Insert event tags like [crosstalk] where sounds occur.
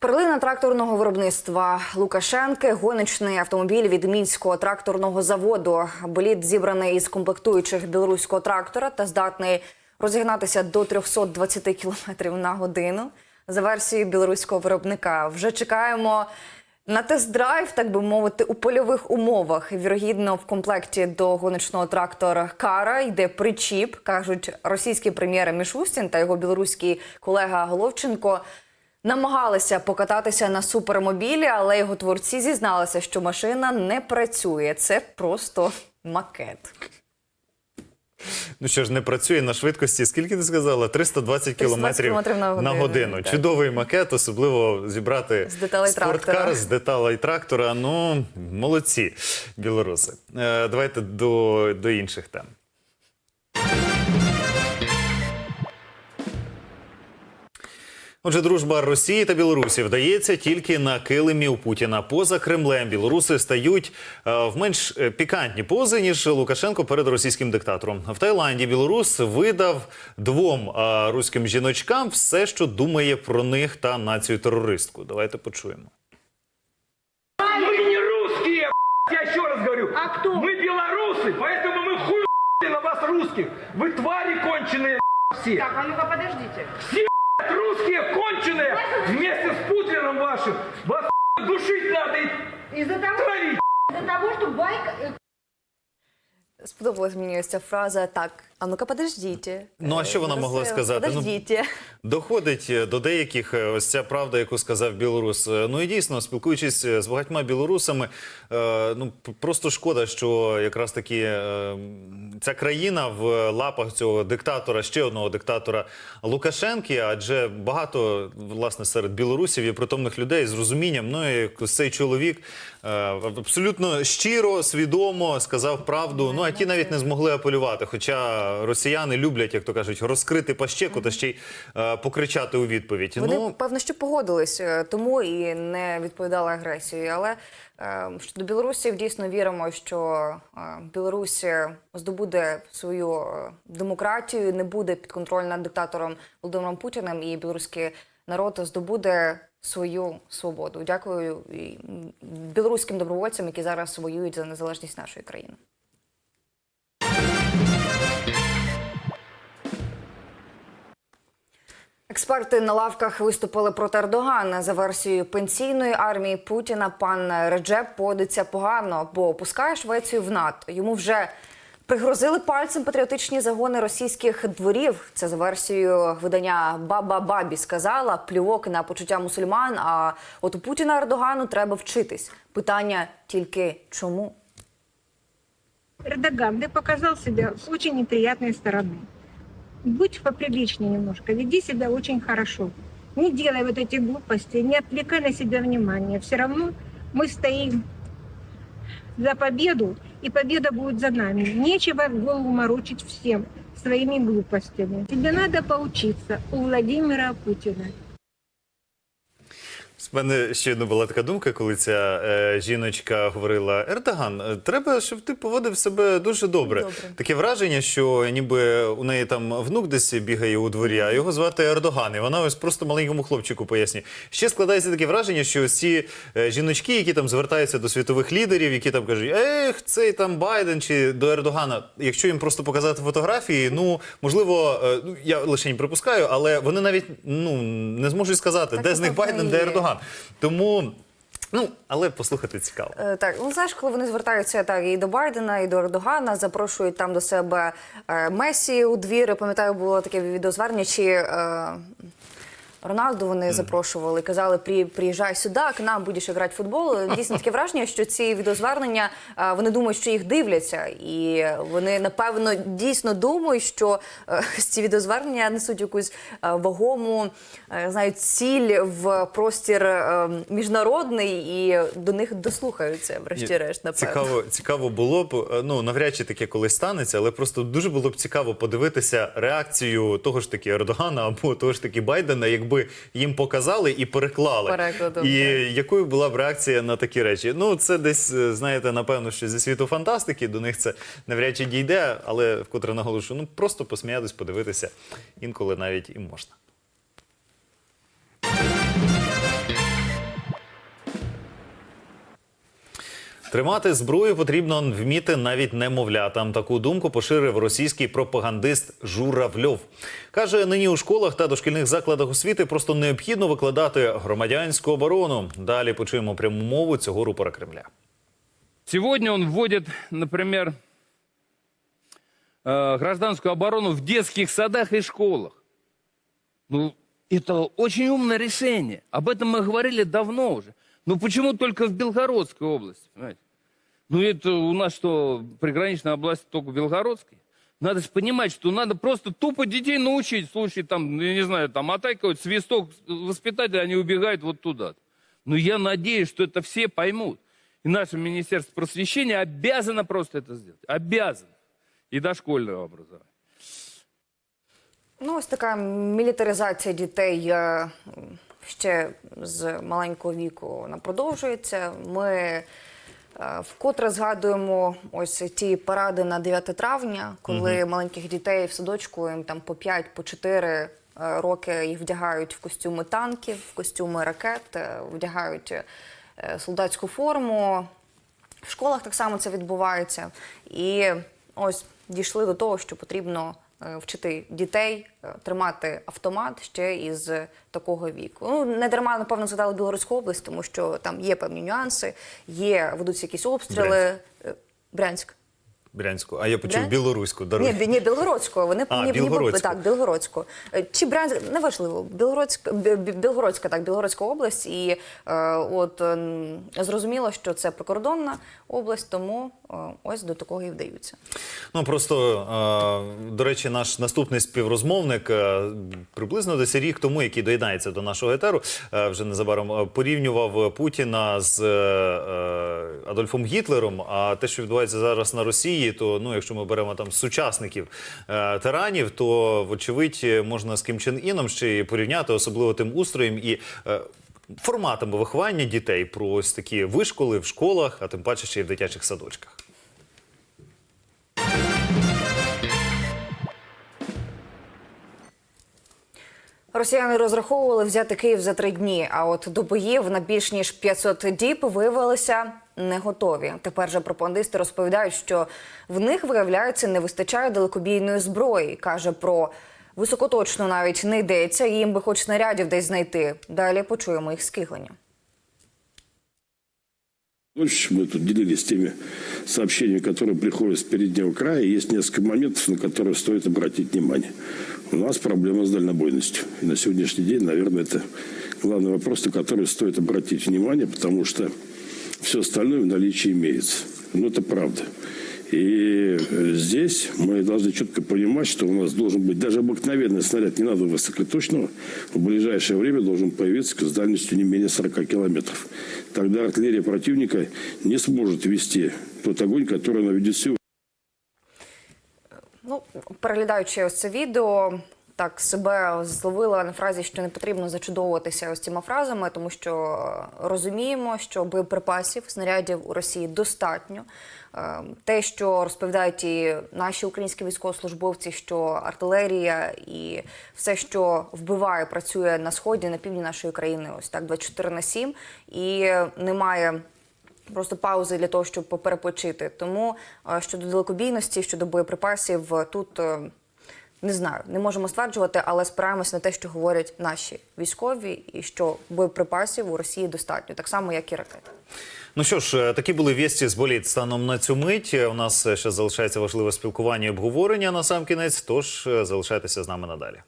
Перлина тракторного виробництва Лукашенки, гоночний автомобіль від мінського тракторного заводу. Болід зібраний із комплектуючих білоруського трактора та здатний розігнатися до 320 км на годину. За версією білоруського виробника вже чекаємо на тест-драйв, так би мовити, у польових умовах. Вірогідно, в комплекті до гоночного трактора Кара йде причіп, кажуть російський прем'єр Мішустін та його білоруський колега Головченко. Намагалися покататися на супермобілі, але його творці зізналися, що машина не працює. Це просто макет. Ну що ж, не працює на швидкості. Скільки ти сказала? 320 кілометрів на годину, годину. Чудовий макет, особливо зібрати З деталей спорткар трактора. з деталей трактора. Ну, молодці, білоруси. Е, давайте до, до інших тем. Отже, дружба Росії та Білорусі вдається тільки на килимі у Путіна. Поза Кремлем білоруси стають е, в менш е, пікантні пози ніж Лукашенко перед російським диктатором. В Таїланді білорус видав двом е, руським жіночкам все, що думає про них та націю терористку. Давайте почуємо. Мы не русские, б***ь, я еще раз говорю. А кто? Мы белорусы, поэтому мы хуй б***ли на вас русских. Вы твари конченые б***ь, все. Так, а ну-ка подождите. Все Вашим. Вас [laughs] душить надо и Из-за того, травить. из-за того, что байк э, Сподобалась мені ось ця фраза так. А ну-ка, подождіть. Ну, а що вона могла сказати? Ну, Доходить е, до деяких е, ось ця правда, яку сказав білорус. Е, Ну і дійсно, спілкуючись з багатьма білорусами, ну просто шкода, що якраз таки ця країна в лапах цього диктатора, ще одного диктатора Лукашенки, адже багато власне серед білорусів є притомних людей з розумінням. Ну і цей чоловік абсолютно щиро, свідомо сказав правду. Ну а ті навіть не змогли апелювати. Хоча росіяни люблять, як то кажуть, розкрити пащеку та ще й е, покричати у відповідь. Вони ну певно, що погодились, е, тому і не відповідали агресією. Але е, щодо білорусів дійсно віримо, що е, Білорусь здобуде свою е, демократію, не буде підконтрольна диктатором Володимиром Путіним, і білоруський народ здобуде свою свободу. Дякую білоруським добровольцям, які зараз воюють за незалежність нашої країни. Експерти на лавках виступили проти Ердогана. За версією пенсійної армії Путіна пан Реджеп поводиться погано, бо опускає Швецію в НАТО. Йому вже пригрозили пальцем патріотичні загони російських дворів. Це за версією видання Баба Бабі сказала плювок на почуття мусульман. А от у Путіна Ердогану треба вчитись. Питання тільки чому? Эрдоган, ты показал себя с очень неприятной стороны. Будь поприличнее немножко, веди себя очень хорошо. Не делай вот эти глупости, не отвлекай на себя внимание. Все равно мы стоим за победу, и победа будет за нами. Нечего голову морочить всем своими глупостями. Тебе надо поучиться у Владимира Путина. З мене ще одна була така думка, коли ця е, жіночка говорила: Ердоган, е, треба, щоб ти поводив себе дуже добре. Добре. Таке враження, що ніби у неї там внук десь бігає у дворі, а його звати Ердоган. І вона ось просто маленькому хлопчику пояснює. Ще складається таке враження, що ці е, жіночки, які там звертаються до світових лідерів, які там кажуть, ех, цей там Байден чи до Ердогана, якщо їм просто показати фотографії, ну можливо, е, ну я лише не припускаю, але вони навіть ну не зможуть сказати, Так, де з них Байден, де є. Ердоган. Тому. Ну, але послухати цікаво. Е, Так, ну знаєш, коли вони звертаються так і до Байдена, і до Ердогана, запрошують там до себе е, Месі у двір. Пам'ятаю, було таке відеозвернення, чи е, Роналду вони запрошували, казали, «При- приїжджай сюди, к нам будеш грати в футбол. Дійсно таке враження, що ці відеозвернення е, вони думають, що їх дивляться, і вони напевно дійсно думають, що е, [laughs] ці відеозвернення несуть якусь е, вагому знаю, ціль в простір міжнародний, і до них дослухаються, врешті-решт, напевно. Цікаво, цікаво було б, ну навряд чи таке колись станеться, але просто дуже було б цікаво подивитися реакцію того ж таки Ердогана або того ж таки Байдена, якби їм показали і переклали. Перекладом, і так. якою була б реакція на такі речі? Ну, це десь, е, знаєте, напевно, що зі світу фантастики до них це навряд чи дійде, але вкотре наголошую, ну просто посміятись, подивитися інколи навіть і можна. Тримати зброю потрібно вміти навіть немовлятам. Таку думку поширив російський пропагандист Журавльов. Каже, нині у школах та дошкільних закладах освіти просто необхідно викладати громадянську оборону. Далі почуємо пряму мову цього рупора Кремля. Сегодня он вводит, например, э, гражданскую оборону в детских садах и школах. Ну, это очень умное решение. Об этом мы говорили давно уже. Но почему только в Белгородской области, понимаете? Ну, это у нас что, приграничная область только в Белгородской? Надо же понимать, что надо просто тупо детей научить. В случае, там, я не знаю, там атакают, свисток воспитатели, они убегают вот туда. Но я надеюсь, что это все поймут. И наше Министерство просвещения обязано просто это сделать. Обязано. И дошкольного образования. Ну, ось така мілітаризація дітей е, Ще з маленького віку вона продовжується. Ми е, вкотре згадуємо ось ті паради на 9 травня, коли маленьких дітей в садочку їм там по 5, по 4 е, роки їх вдягають в костюми танків, в костюми ракет, е, вдягають солдатську форму. В школах так само це відбувається. І ось дійшли до того, що потрібно вчити дітей е, тримати автомат ще із такого віку. Ну не дарма, напевно, згадали Білоруську область, тому що там є певні нюанси, є ведуться якісь обстріли. Брянськ. Е, Брянськ. Брянську, а я почув Брянськ? білоруську. Даруй. Ні, ні, білгородського. Вони А, ні, ні, так, білгородську. Е, Чи Брянськ, неважливо, Білгородська, Бі- Бі- Білгородська, так, Білгородська область. І е, от м, зрозуміло, що це прикордонна область, тому е, ось до такого і вдаються. Ну просто е, до речі, наш наступний співрозмовник е, приблизно десь рік тому, який доєднається до нашого етеру, е, вже незабаром е, порівнював Путіна з е, е, Адольфом Гітлером. А те, що відбувається зараз на Росії, то ну, якщо ми беремо там сучасників е, тиранів, то вочевидь можна з Ким Чен Іном ще й порівняти, особливо тим устроєм і. Форматами виховання дітей про ось такі вишколи в школах, а тим паче ще й в дитячих садочках. Росіяни розраховували взяти Київ за три дні. А от до боїв на більш ніж 500 діб виявилися не готові. Тепер же пропагандисти розповідають, що в них виявляється не вистачає далекобійної зброї. каже про високоточну навіть не йдеться. Їм би хоч снарядів десь знайти. Далі почуємо їх скиглення. Больше мы тут делились теми сообщениями, которые приходят с переднего края. Есть несколько моментов, на которые стоит обратить внимание. У нас проблема с дальнобойностью. И на сегодняшний день, наверное, это главный вопрос, на который стоит обратить внимание, потому что все остальное в наличии имеется. Ну, это правда. И э, здесь мы должны четко понимать, что у нас должен быть даже обыкновенный снаряд, не надо высокоточного, в ближайшее время должен появиться с дальностью не менее 40 километров. Тогда артиллерия противника не сможет вести тот огонь, который она ведет сегодня. Ну, переглядаючи ось це відео, так себе зловила на фразі, що не потрібно зачудовуватися ось цими фразами, тому що е, розуміємо, що боєприпасів, снарядів у Росії достатньо. Е, Те, що розповідають і наші українські військовослужбовці, що артилерія і все, що вбиває, працює на сході, на півдні нашої країни, ось так 24 на 7, і немає просто паузи для того, щоб поперепочити. Тому е, щодо далекобійності, щодо боєприпасів, тут не знаю, не можемо стверджувати, але спираємося на те, що говорять наші військові, і що боєприпасів у Росії достатньо, так само як і ракет. Ну що ж, е, такі були вісті з боліт станом на цю мить. Е, У нас ще залишається важливе спілкування і обговорення на сам кінець. Тож е, залишайтеся з нами надалі.